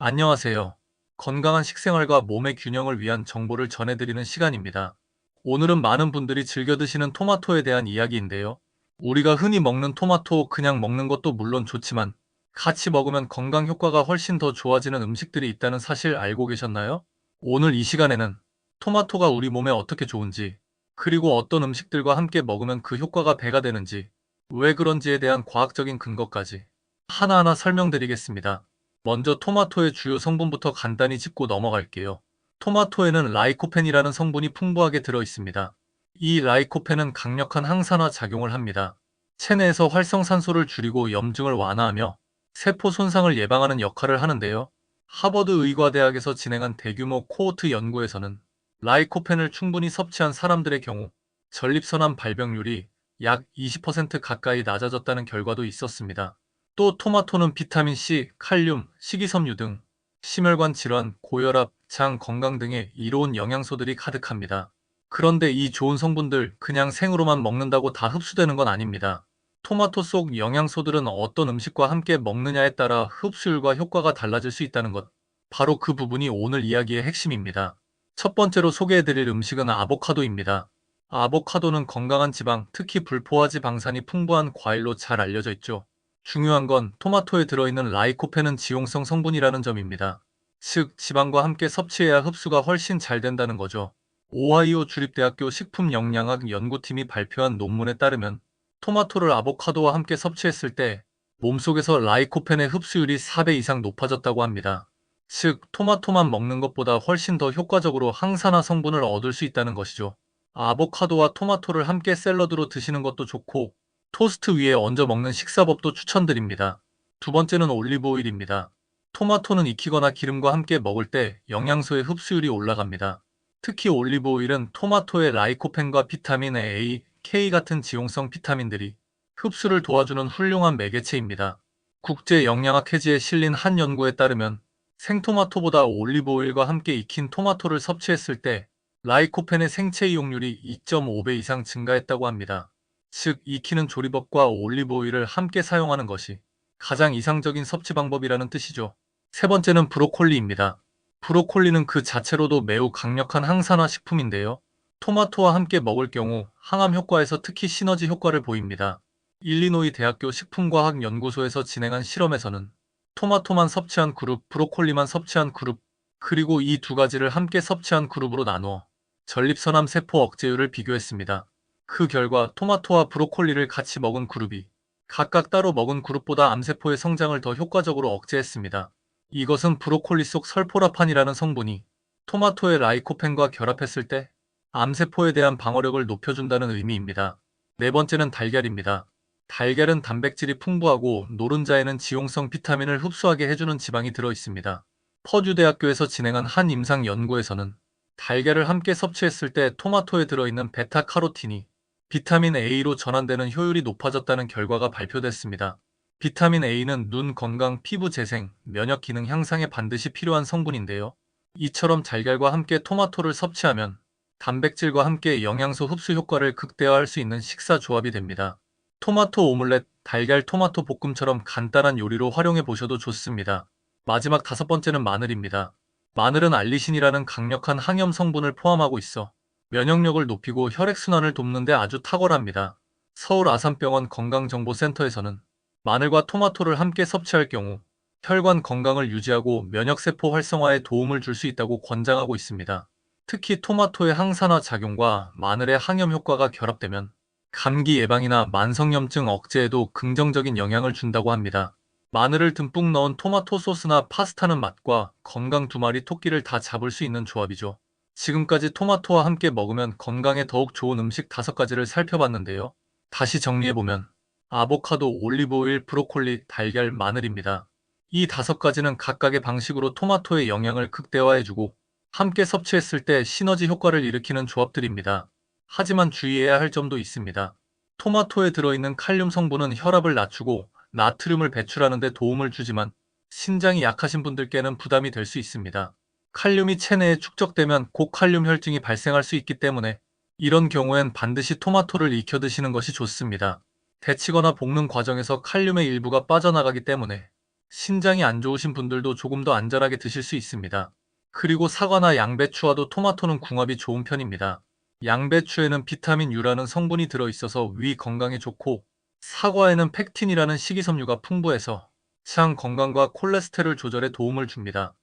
안녕하세요. 건강한 식생활과 몸의 균형을 위한 정보를 전해드리는 시간입니다. 오늘은 많은 분들이 즐겨 드시는 토마토에 대한 이야기인데요. 우리가 흔히 먹는 토마토 그냥 먹는 것도 물론 좋지만 같이 먹으면 건강 효과가 훨씬 더 좋아지는 음식들이 있다는 사실 알고 계셨나요? 오늘 이 시간에는 토마토가 우리 몸에 어떻게 좋은지, 그리고 어떤 음식들과 함께 먹으면 그 효과가 배가 되는지, 왜 그런지에 대한 과학적인 근거까지 하나하나 설명드리겠습니다. 먼저 토마토의 주요 성분부터 간단히 짚고 넘어갈게요. 토마토에는 라이코펜이라는 성분이 풍부하게 들어 있습니다. 이 라이코펜은 강력한 항산화 작용을 합니다. 체내에서 활성산소를 줄이고 염증을 완화하며 세포 손상을 예방하는 역할을 하는데요. 하버드 의과대학에서 진행한 대규모 코호트 연구에서는 라이코펜을 충분히 섭취한 사람들의 경우 전립선암 발병률이 약 20% 가까이 낮아졌다는 결과도 있었습니다. 또 토마토는 비타민C, 칼륨, 식이섬유 등 심혈관 질환, 고혈압, 장 건강 등의 이로운 영양소들이 가득합니다. 그런데 이 좋은 성분들 그냥 생으로만 먹는다고 다 흡수되는 건 아닙니다. 토마토 속 영양소들은 어떤 음식과 함께 먹느냐에 따라 흡수율과 효과가 달라질 수 있다는 것. 바로 그 부분이 오늘 이야기의 핵심입니다. 첫 번째로 소개해드릴 음식은 아보카도입니다. 아보카도는 건강한 지방, 특히 불포화 지 방산이 풍부한 과일로 잘 알려져 있죠. 중요한 건 토마토에 들어있는 라이코펜은 지용성 성분이라는 점입니다. 즉, 지방과 함께 섭취해야 흡수가 훨씬 잘 된다는 거죠. 오하이오 주립대학교 식품영양학 연구팀이 발표한 논문에 따르면 토마토를 아보카도와 함께 섭취했을 때 몸속에서 라이코펜의 흡수율이 4배 이상 높아졌다고 합니다. 즉, 토마토만 먹는 것보다 훨씬 더 효과적으로 항산화 성분을 얻을 수 있다는 것이죠. 아보카도와 토마토를 함께 샐러드로 드시는 것도 좋고 토스트 위에 얹어 먹는 식사법도 추천드립니다. 두 번째는 올리브오일입니다. 토마토는 익히거나 기름과 함께 먹을 때 영양소의 흡수율이 올라갑니다. 특히 올리브오일은 토마토의 라이코펜과 비타민 A, K 같은 지용성 비타민들이 흡수를 도와주는 훌륭한 매개체입니다. 국제영양학 해지에 실린 한 연구에 따르면 생토마토보다 올리브오일과 함께 익힌 토마토를 섭취했을 때 라이코펜의 생체 이용률이 2.5배 이상 증가했다고 합니다. 즉, 익히는 조리법과 올리브오일을 함께 사용하는 것이 가장 이상적인 섭취 방법이라는 뜻이죠. 세 번째는 브로콜리입니다. 브로콜리는 그 자체로도 매우 강력한 항산화 식품인데요. 토마토와 함께 먹을 경우 항암 효과에서 특히 시너지 효과를 보입니다. 일리노이 대학교 식품과학 연구소에서 진행한 실험에서는 토마토만 섭취한 그룹, 브로콜리만 섭취한 그룹, 그리고 이 두 가지를 함께 섭취한 그룹으로 나누어 전립선암 세포 억제율을 비교했습니다. 그 결과 토마토와 브로콜리를 같이 먹은 그룹이 각각 따로 먹은 그룹보다 암세포의 성장을 더 효과적으로 억제했습니다. 이것은 브로콜리 속 설포라판이라는 성분이 토마토의 라이코펜과 결합했을 때 암세포에 대한 방어력을 높여준다는 의미입니다. 네 번째는 달걀입니다. 달걀은 단백질이 풍부하고 노른자에는 지용성 비타민을 흡수하게 해주는 지방이 들어 있습니다. 퍼듀대학교에서 진행한 한 임상 연구에서는 달걀을 함께 섭취했을 때 토마토에 들어있는 베타카로틴이 비타민 A로 전환되는 효율이 높아졌다는 결과가 발표됐습니다. 비타민 A는 눈 건강, 피부 재생, 면역 기능 향상에 반드시 필요한 성분인데요. 이처럼 달걀과 함께 토마토를 섭취하면 단백질과 함께 영양소 흡수 효과를 극대화할 수 있는 식사 조합이 됩니다. 토마토 오믈렛, 달걀 토마토 볶음처럼 간단한 요리로 활용해 보셔도 좋습니다. 마지막 다섯 번째는 마늘입니다. 마늘은 알리신이라는 강력한 항염 성분을 포함하고 있어 면역력을 높이고 혈액순환을 돕는 데 아주 탁월합니다. 서울 아산병원 건강정보센터에서는 마늘과 토마토를 함께 섭취할 경우 혈관 건강을 유지하고 면역세포 활성화에 도움을 줄 수 있다고 권장하고 있습니다. 특히 토마토의 항산화 작용과 마늘의 항염 효과가 결합되면 감기 예방이나 만성염증 억제에도 긍정적인 영향을 준다고 합니다. 마늘을 듬뿍 넣은 토마토 소스나 파스타는 맛과 건강 두 마리 토끼를 다 잡을 수 있는 조합이죠. 지금까지 토마토와 함께 먹으면 건강에 더욱 좋은 음식 다섯 가지를 살펴봤는데요. 다시 정리해보면 아보카도, 올리브오일, 브로콜리, 달걀, 마늘입니다. 이 다섯 가지는 각각의 방식으로 토마토의 영양을 극대화해주고 함께 섭취했을 때 시너지 효과를 일으키는 조합들입니다. 하지만 주의해야 할 점도 있습니다. 토마토에 들어있는 칼륨 성분은 혈압을 낮추고 나트륨을 배출하는 데 도움을 주지만 신장이 약하신 분들께는 부담이 될 수 있습니다. 칼륨이 체내에 축적되면 고칼륨 혈증이 발생할 수 있기 때문에 이런 경우엔 반드시 토마토를 익혀 드시는 것이 좋습니다. 데치거나 볶는 과정에서 칼륨의 일부가 빠져나가기 때문에 신장이 안 좋으신 분들도 조금 더 안전하게 드실 수 있습니다. 그리고 사과나 양배추와도 토마토는 궁합이 좋은 편입니다. 양배추에는 비타민 U라는 성분이 들어있어서 위 건강에 좋고 사과에는 팩틴이라는 식이섬유가 풍부해서 장 건강과 콜레스테롤 조절에 도움을 줍니다.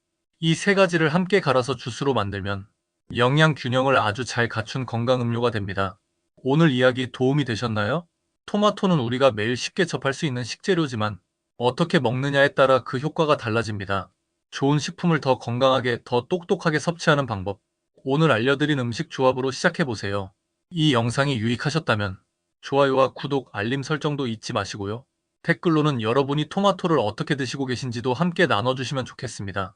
이 세 가지를 함께 갈아서 주스로 만들면 영양 균형을 아주 잘 갖춘 건강 음료가 됩니다. 오늘 이야기 도움이 되셨나요? 토마토는 우리가 매일 쉽게 접할 수 있는 식재료지만 어떻게 먹느냐에 따라 그 효과가 달라집니다. 좋은 식품을 더 건강하게, 더 똑똑하게 섭취하는 방법. 오늘 알려드린 음식 조합으로 시작해보세요. 이 영상이 유익하셨다면 좋아요와 구독, 알림 설정도 잊지 마시고요. 댓글로는 여러분이 토마토를 어떻게 드시고 계신지도 함께 나눠주시면 좋겠습니다.